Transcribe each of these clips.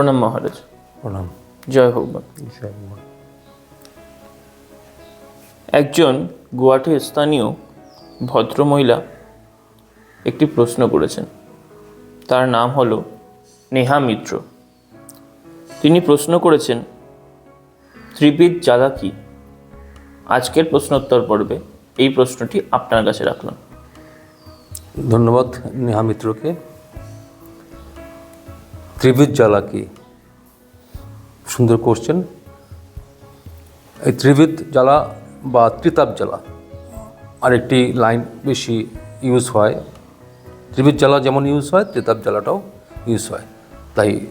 প্রণাম মহারাজ। প্রণাম। জয় হোক একজন গুয়াহাটির স্থানীয় ভদ্রমহিলা একটি প্রশ্ন করেছেন। তার নাম হলো নেহা মিত্র। তিনি প্রশ্ন করেছেন ত্রিবিদ জ্বালা কি? আজকের প্রশ্নোত্তর পর্বে এই প্রশ্নটি আপনার কাছে রাখলাম। ধন্যবাদ নেহা মিত্রকে। ত্রিবিদ জ্বালা কি? সুন্দর কোশ্চেন এই ত্রিবিদ জ্বালা বা ত্রিতাপ জ্বালা আরেকটি লাইন বেশি ইউজ হয়। ত্রিবিদ জ্বালা যেমন ইউজ হয়, ত্রিতাপ জ্বালাটাও ইউজ হয়। তাই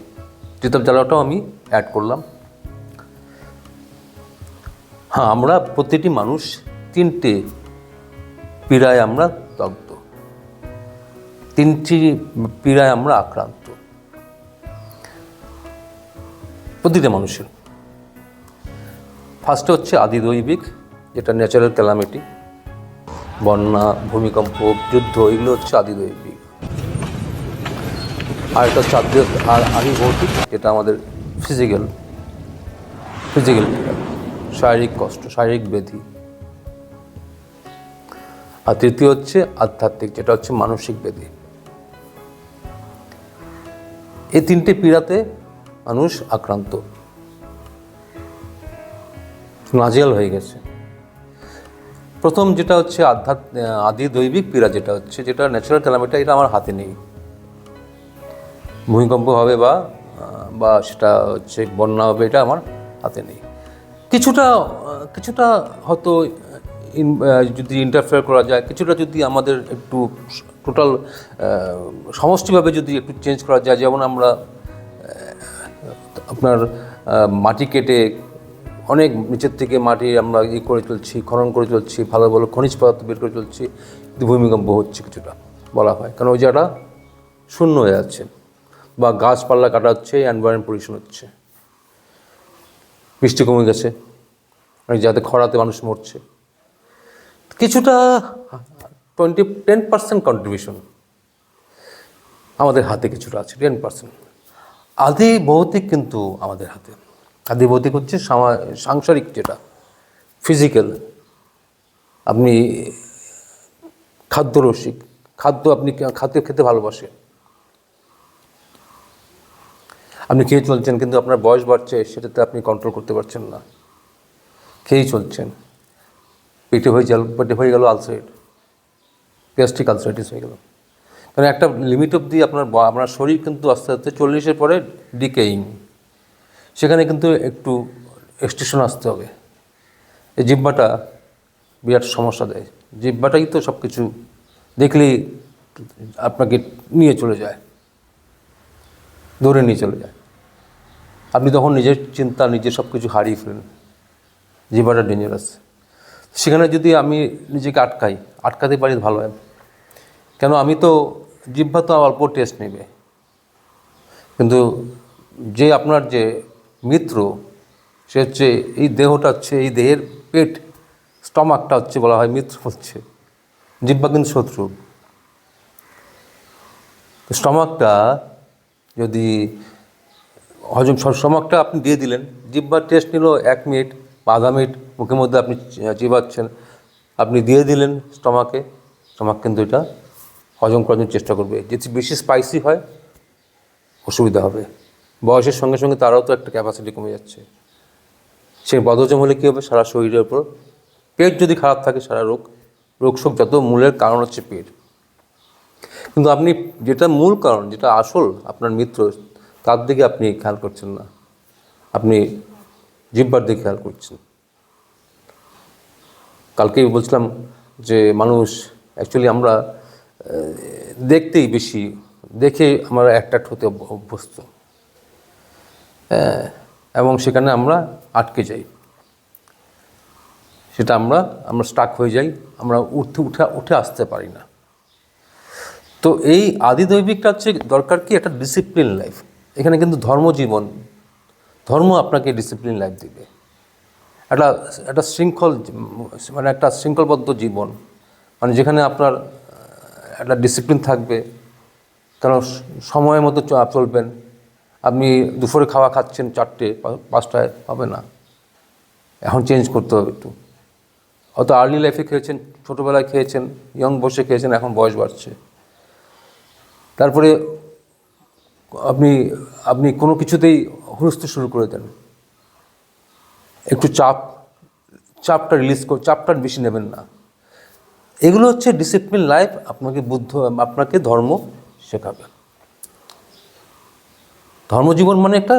ত্রিতাপ জ্বালাটাও আমি অ্যাড করলাম। হ্যাঁ আমরা প্রতিটি মানুষ তিনটে পীড়ায় আমরা দগ্ধ। তিনটি পীড়ায় আমরা আক্রান্ত। প্রতিটা মানুষের। ফার্স্টে হচ্ছে আদিদৈবিক যেটা ন্যাচারাল ক্যালামিটি বন্যা, ভূমিকম্প, যুদ্ধ, এগুলো হচ্ছে আদিদৈবিক আর এটা হচ্ছে আদি ভৌতিক, যেটা আমাদের ফিজিক্যাল ফিজিক্যাল শারীরিক কষ্ট, শারীরিক ব্যাধি। আর তৃতীয় হচ্ছে আধ্যাত্মিক, যেটা হচ্ছে মানসিক ব্যাধি। এই তিনটে পীড়াতে মানুষ আক্রান্ত। নাজিয়াল হয়ে গেছে। প্রথম যেটা হচ্ছে আধ্যাত্ম আদি দৈবিক পীড়া যেটা হচ্ছে, যেটা ন্যাচারাল ক্যালামিটা এটা আমার হাতে নেই। ভূমিকম্প হবে বা বা সেটা হচ্ছে বন্যা হবে, এটা আমার হাতে নেই। কিছুটা কিছুটা হয়তো যদি ইন্টারফেয়ার করা যায়, কিছুটা যদি আমাদের একটু টোটাল সমষ্টিভাবে যদি একটু চেঞ্জ করা যায়, যেমন আমরা আপনার মাটি কেটে অনেক নিচের থেকে মাটি আমরা ই করে চলছি, খনন করে চলছি, ভালো ভালো খনিজ পদার্থ বের করে চলছি, কিন্তু ভূমিকম্প হচ্ছে কিছুটা, বলা হয়। কারণ ওই জায়গাটা শূন্য হয়ে যাচ্ছে বা গাছপালা কাটা হচ্ছে এনভায়রনমেন্ট পলিউশন হচ্ছে। বৃষ্টি কমে গেছে অনেক যাতে খরাতে মানুষ মরছে। কিছুটা টোয়েন্টি টেন পার্সেন্ট কন্ট্রিবিউশন আমাদের হাতে কিছুটা আছে টেন পার্সেন্ট আদি ভৌতিক কিন্তু আমাদের হাতে। আদি ভৌতিক হচ্ছে সাংসারিক যেটা ফিজিক্যাল আপনি খাদ্য রসিক খাদ্য আপনি খাদ্য খেতে ভালোবাসেন। আপনি খেয়ে চলছেন কিন্তু আপনার বয়স বাড়ছে, সেটাতে আপনি কন্ট্রোল করতে পারছেন না। খেয়েই চলছেন। পেটে হয়ে গেল, পেটে হয়ে গেল আলসাইড গ্যাস্ট্রিক আলসাইটিস হয়ে গেল। মানে একটা লিমিট অবধি আপনার আপনার শরীর কিন্তু আস্তে আস্তে চল্লিশের পরে ডিকেইং সেখানে কিন্তু একটু এক্সটেশন আসতে হবে। এই জিব্বাটা বিরাট সমস্যা দেয়। জিব্বাটাই তো সব কিছু দেখলেই আপনাকে নিয়ে চলে যায়। ধরে নিয়ে চলে যায়। আপনি তখন নিজের চিন্তা, নিজের সব কিছু হারিয়ে ফেলেন। জিব্বাটা ডেঞ্জারাস সেখানে যদি আমি নিজেকে আটকাই, আটকাতে পারি ভালো হয়। কেন আমি তো জিহ্বা তো অল্প টেস্ট নেবে। কিন্তু যে আপনার যে মিত্র, সে হচ্ছে এই দেহটা হচ্ছে, এই দেহের পেট, স্টমাকটা হচ্ছে বলা হয় মিত্র হচ্ছে। জিহ্বা কিন্তু শত্রু। স্টমাকটা যদি, হজম স্টমাকটা আপনি দিয়ে দিলেন জিব্বার টেস্ট নিল এক মিনিট বা আধা মিনিট, মুখের মধ্যে আপনি চিবাচ্ছেন। আপনি দিয়ে দিলেন স্টমাকে, স্টমাক কিন্তু এটা হজম করার জন্য চেষ্টা করবে। যদি বেশি স্পাইসি হয়, অসুবিধা হবে। বয়সের সঙ্গে সঙ্গে তারাও তো একটা ক্যাপাসিটি কমে যাচ্ছে। সে বদহজম হলে কী হবে? সারা শরীরের উপর পেট যদি খারাপ থাকে, সারা রোগ রোগ শোক যত মূলের কারণ হচ্ছে পেট। কিন্তু আপনি যেটা মূল কারণ, যেটা আসল আপনার মিত্র, তার দিকে আপনি খেয়াল করছেন না। আপনি জিব্বার দিকে খেয়াল করছেন। কালকেই বলছিলাম যে, মানুষ অ্যাকচুয়ালি আমরা দেখতেই বেশি দেখে আমরা অ্যাট্রাক্ট হতে অভ্যস্ত। হ্যাঁ, এবং সেখানে আমরা আটকে যাই। সেটা আমরা আমরা স্টাক হয়ে যাই আমরা উঠতে উঠে উঠে আসতে পারি না। তো এই আদিদৈবিকটা হচ্ছে দরকার কি একটা ডিসিপ্লিন লাইফ এখানে কিন্তু ধর্মজীবন ধর্ম আপনাকে ডিসিপ্লিন লাইফ দিবে। একটা একটা শৃঙ্খল মানে একটা শৃঙ্খলবদ্ধ জীবন। মানে যেখানে আপনার একটা ডিসিপ্লিন থাকবে। কারণ সময় মতো চলবেন। আপনি দুপুরে খাওয়া খাচ্ছেন চারটে পাঁচটায়, হবে না। এখন চেঞ্জ করতে হবে একটু। অত আর্লি লাইফে খেয়েছেন, ছোটোবেলায় খেয়েছেন ইয়ং বসে খেয়েছেন, এখন বয়স বাড়ছে। তারপরে আপনি আপনি কোনো কিছুতেই হুলস্থ শুরু করে দেন। একটু চাপ, চাপটা রিলিজ কর, চাপটা বেশি নেবেন না। এগুলো হচ্ছে ডিসিপ্লিন লাইফ আপনাকে বুদ্ধ, আপনাকে ধর্ম শেখাবে। ধর্মজীবন মানে একটা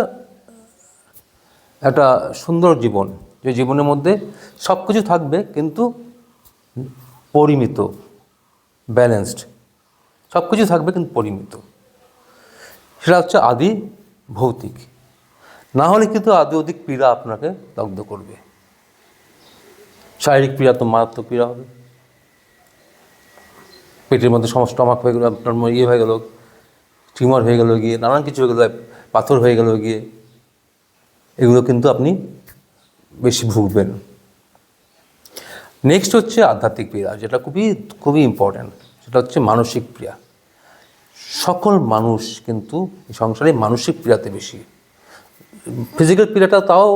একটা সুন্দর জীবন, যে জীবনের মধ্যে সব কিছু থাকবে কিন্তু পরিমিত ব্যালেন্সড সব কিছু থাকবে কিন্তু পরিমিত। সেটা হচ্ছে আদি ভৌতিক। না হলে কিন্তু আদি অধিক পীড়া আপনাকে দগ্ধ করবে। শারীরিক পীড়া তো মারাত্মক পীড়া হবে। পেটের মধ্যে সমস্ত স্টমাক হয়ে গেলো, আপনার ইয়ে হয়ে গেলো, টিউমার হয়ে গেলো, গিয়ে নানান কিছু হয়ে গেলো, পাথর হয়ে গেলো, গিয়ে। এগুলো কিন্তু আপনি বেশি ভুগবেন। নেক্সট হচ্ছে আধ্যাত্মিক পীড়া যেটা খুবই খুবই ইম্পর্ট্যান্ট সেটা হচ্ছে মানসিক পীড়া সকল মানুষ কিন্তু সংসারে মানসিক পীড়াতে বেশি। ফিজিক্যাল পীড়াটা তাও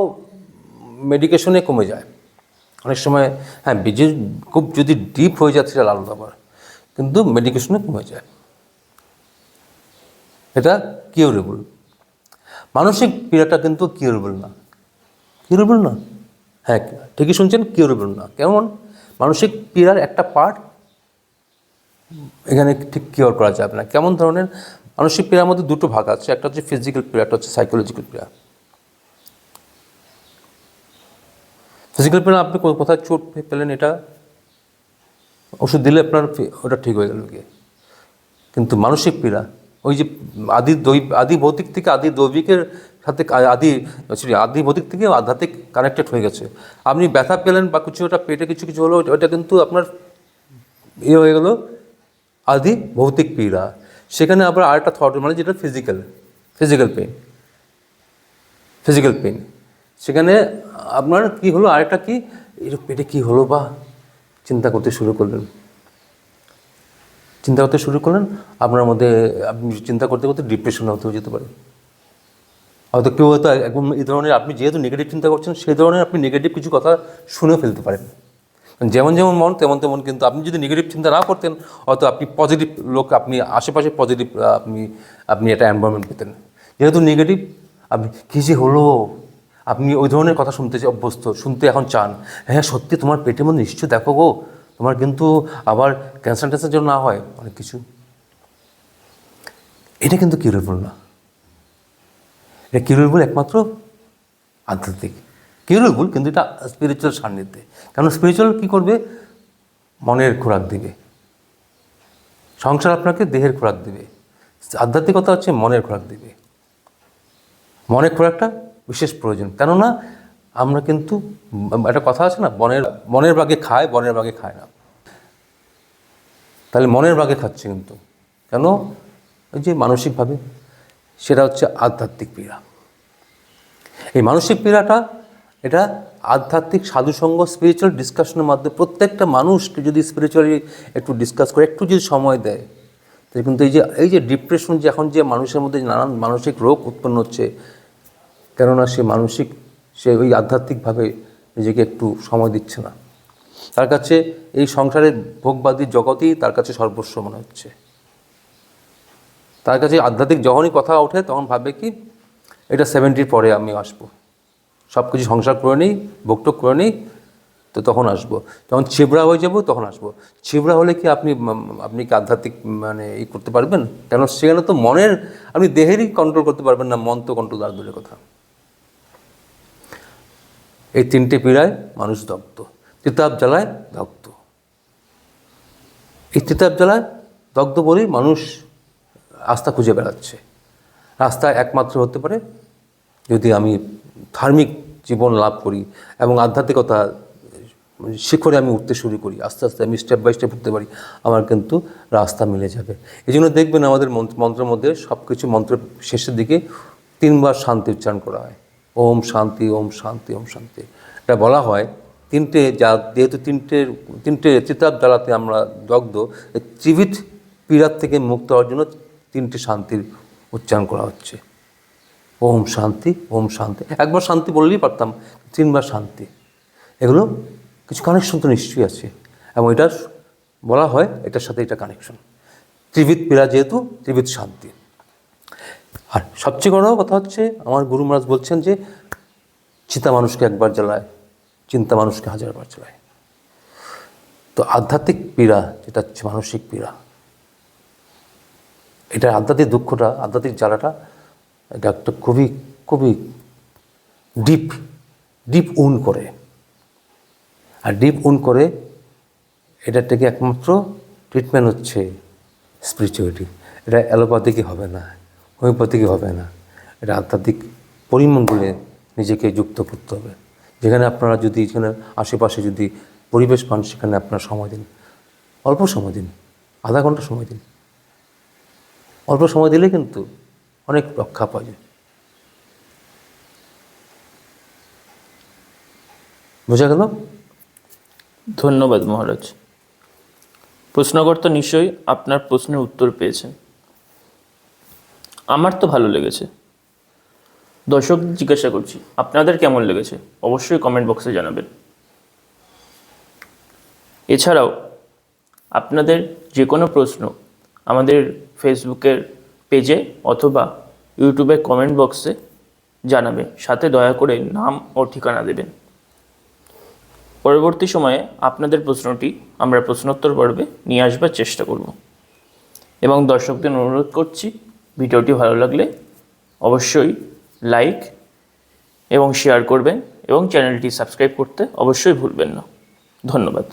মেডিকেশনে কমে যায়। অনেক সময় হ্যাঁ বীজের খুব যদি ডিপ হয়ে যাচ্ছে সেটা আলাদা ব্যাপার কিন্তু মেডিকেশনে কমে যায়? এটা কিউরেবল মানসিক পীড়াটা কিন্তু কিউরেবল না। কিউরেবল না? হ্যাঁ ঠিকই শুনছেন কিউরেবল না। কেমন? মানসিক পীড়ার একটা পার্ট এখানে ঠিক কিওর করা যাবে না। কেমন ধরনের? মানসিক পীড়ার মধ্যে দুটো ভাগ আছে। একটা হচ্ছে ফিজিক্যাল পীড়া, একটা হচ্ছে সাইকোলজিক্যাল পীড়া। ফিজিক্যাল পীড়া আপনি কোথায় চোট পেলেন এটা? ওষুধ দিলে আপনার ওটা ঠিক হয়ে গেল গিয়ে। কিন্তু মানসিক পীড়া, ওই যে আদি দৈ আদি ভৌতিক থেকে আদি দৈবিকের সাথে আদি সরি আদি ভৌতিক থেকে আধ্যাত্মিক কানেক্টেড হয়ে গেছে। আপনি ব্যথা পেলেন বা কিছু, ওটা পেটে কিছু কিছু হলো, ওটা- কিন্তু আপনার ইয়ে হয়ে গেল, আদি ভৌতিক পীড়া। সেখানে আবার আরেকটা থট মানে যেটা physical physical pain physical pain সেখানে আপনার কি হলো, আরেকটা কি পেটে কি হলো বা চিন্তা করতে শুরু করলেন। চিন্তা করতে শুরু করলেন, আপনার মধ্যে আপনি চিন্তা করতে করতে ডিপ্রেশন হতেও যেতে পারে। হয়তো কেউ হয়তো একদম এই ধরনের আপনি যেহেতু নেগেটিভ চিন্তা করছেন সেই ধরনের আপনি নেগেটিভ কিছু কথা শুনে ফেলতে পারেন। যেমন যেমন মন, তেমন তেমন কিন্তু আপনি যদি নেগেটিভ চিন্তা না করতেন, হয়তো আপনি পজিটিভ লোক, আপনি আশেপাশে পজিটিভ আপনি আপনি একটা এনভায়রনমেন্ট পেতেন। যেহেতু নেগেটিভ আপনি কী যে হলো? আপনি ওই ধরনের কথা শুনতে অভ্যস্ত, শুনতে এখন চান। হ্যাঁ সত্যি তোমার পেটের মধ্যে নিশ্চয় দেখো গো, তোমার কিন্তু আবার ক্যান্সার ট্যান্সার যেন না হয়, অনেক কিছু। এটা কিন্তু কিউরেবল না এটা কিউরেবল একমাত্র? আধ্যাত্মিক। কিউরেবল কিন্তু এটা স্পিরিচুয়াল সান্নিধ্যে। কারণ স্পিরিচুয়াল কী করবে? মনের খোরাক দিবে। সংসার আপনাকে দেহের খোরাক দিবে। আধ্যাত্মিকতা হচ্ছে মনের খোরাক দিবে। মনের খোরাকটা বিশেষ প্রয়োজন। কেননা আমরা কিন্তু একটা কথা আছে না, বনের বনের বাগে খায়, বনের বাগে খায় না। তাহলে মনের বাগে খাচ্ছে কিন্তু। কেন? ওই যে মানসিকভাবে, সেটা হচ্ছে আধ্যাত্মিক পীড়া। এই মানসিক পীড়াটা, এটা আধ্যাত্মিক সাধুসঙ্গ স্পিরিচুয়াল ডিসকাশনের মাধ্যমে প্রত্যেকটা মানুষকে যদি স্পিরিচুয়ালি একটু ডিসকাস করে, একটু যদি সময় দেয় তো কিন্তু এই যে এই যে ডিপ্রেশন যে এখন যে মানুষের মধ্যে নানান মানসিক রোগ উৎপন্ন হচ্ছে কেননা সে মানসিক, সে ওই আধ্যাত্মিকভাবে নিজেকে একটু সময় দিচ্ছে না। তার কাছে এই সংসারের ভোগবাদী জগতেই তার কাছে সর্বস্ব মনে হচ্ছে। তার কাছে আধ্যাত্মিক যখনই কথা ওঠে, তখন ভাবে কি, এটা সেভেন্টির পরে আমি আসব। সব কিছু সংসার করে নিই ভোগটোক করে নিই, তো তখন আসব। যখন ছিবড়া হয়ে যাব, তখন আসব। ছিবড়া হলে কি আপনি আপনি কি আধ্যাত্মিক মানে ই করতে পারবেন? কেন সেখানে তো মনের, আপনি দেহেরই কন্ট্রোল করতে পারবেন না, মন তো কন্ট্রোল আর দূরের কথা। এই তিনটে পীড়ায় মানুষ দগ্ধ। তিতাব জ্বালায় দগ্ধ। এই তিতাব জ্বালায় দগ্ধ বলেই মানুষ রাস্তা খুঁজে বেড়াচ্ছে। রাস্তা একমাত্র হতে পারে যদি আমি ধার্মিক জীবন লাভ করি এবং আধ্যাত্মিকতা শিখরে আমি উঠতে শুরু করি, আস্তে আস্তে আমি স্টেপ বাই স্টেপ উঠতে পারি, আমার কিন্তু রাস্তা মিলে যাবে। এই জন্য দেখবেন আমাদের মন্ত্র- মন্ত্রের মধ্যে সব কিছু মন্ত্রের শেষের দিকে তিনবার শান্তি উচ্চারণ করা হয়। ওম শান্তি ওম শান্তি ওম শান্তি। এটা বলা হয় তিনটে যা যেহেতু তিনটে তিনটে চিতাব জ্বালাতে আমরা দগ্ধ ত্রিবিধ পীড়ার থেকে মুক্ত হওয়ার জন্য তিনটে শান্তির উচ্চারণ করা হচ্ছে। ওম শান্তি ওম শান্তি। একবার শান্তি বললেই পারতাম, তিনবার শান্তি। এগুলো কিছু কানেকশন তো নিশ্চয়ই আছে। এবং এটা বলা হয়, এটার সাথে এটা কানেকশন ত্রিবিধ পীড়া যেহেতু, ত্রিবিধ শান্তি। আর সবচেয়ে বড় কথা হচ্ছে, আমার গুরু মহারাজ বলছেন যে চিতা মানুষকে একবার জ্বালায়, চিন্তা মানুষকে হাজারবার জ্বালায়। তো আধ্যাত্মিক পীড়া যেটা হচ্ছে মানসিক পীড়া, এটা আধ্যাত্মিক দুঃখটা, আধ্যাত্মিক জ্বালাটা, এটা একটা খুবই খুবই ডিপ ডিপ উন করে। আর ডিপ উন করে এটার থেকে একমাত্র ট্রিটমেন্ট হচ্ছে স্পিরিচুয়ালিটি এটা অ্যালোপ্যাথিকই হবে না। হোমিওপ্যাথিকই হবে না? এটা আধ্যাত্মিক পরিমণ্ডলে নিজেকে যুক্ত করতে হবে। যেখানে আপনারা যদি এখানে আশেপাশে যদি পরিবেশ পান, সেখানে আপনারা সময় দিন। অল্প সময় দিন। আধা ঘণ্টা সময় দিন। অল্প সময় দিলে কিন্তু অনেক রক্ষা পাওয়া যায়। বোঝা গেল? ধন্যবাদ মহারাজ। প্রশ্নকর্তা নিশ্চয়ই আপনার প্রশ্নের উত্তর পেয়েছেন। আমার তো ভালো লেগেছে। দর্শক জিজ্ঞাসা করছি, আপনাদের কেমন লেগেছে? অবশ্যই কমেন্ট বক্সে জানাবেন। এছাড়াও, আপনাদের যে কোনো প্রশ্ন আমাদের ফেসবুকের পেজে অথবা ইউটিউবের কমেন্ট বক্সে জানাবেন, সাথে দয়া করে নাম ও ঠিকানা দেবেন। পরবর্তী সময়ে আপনাদের প্রশ্নটি আমরা প্রশ্নোত্তর পর্বে নিয়ে আসবার চেষ্টা করব। এবং দর্শকদের অনুরোধ করছি ভিডিওটি ভালো লাগলে অবশ্যই লাইক এবং শেয়ার করবেন এবং চ্যানেলটি সাবস্ক্রাইব করতে অবশ্যই ভুলবেন না। ধন্যবাদ।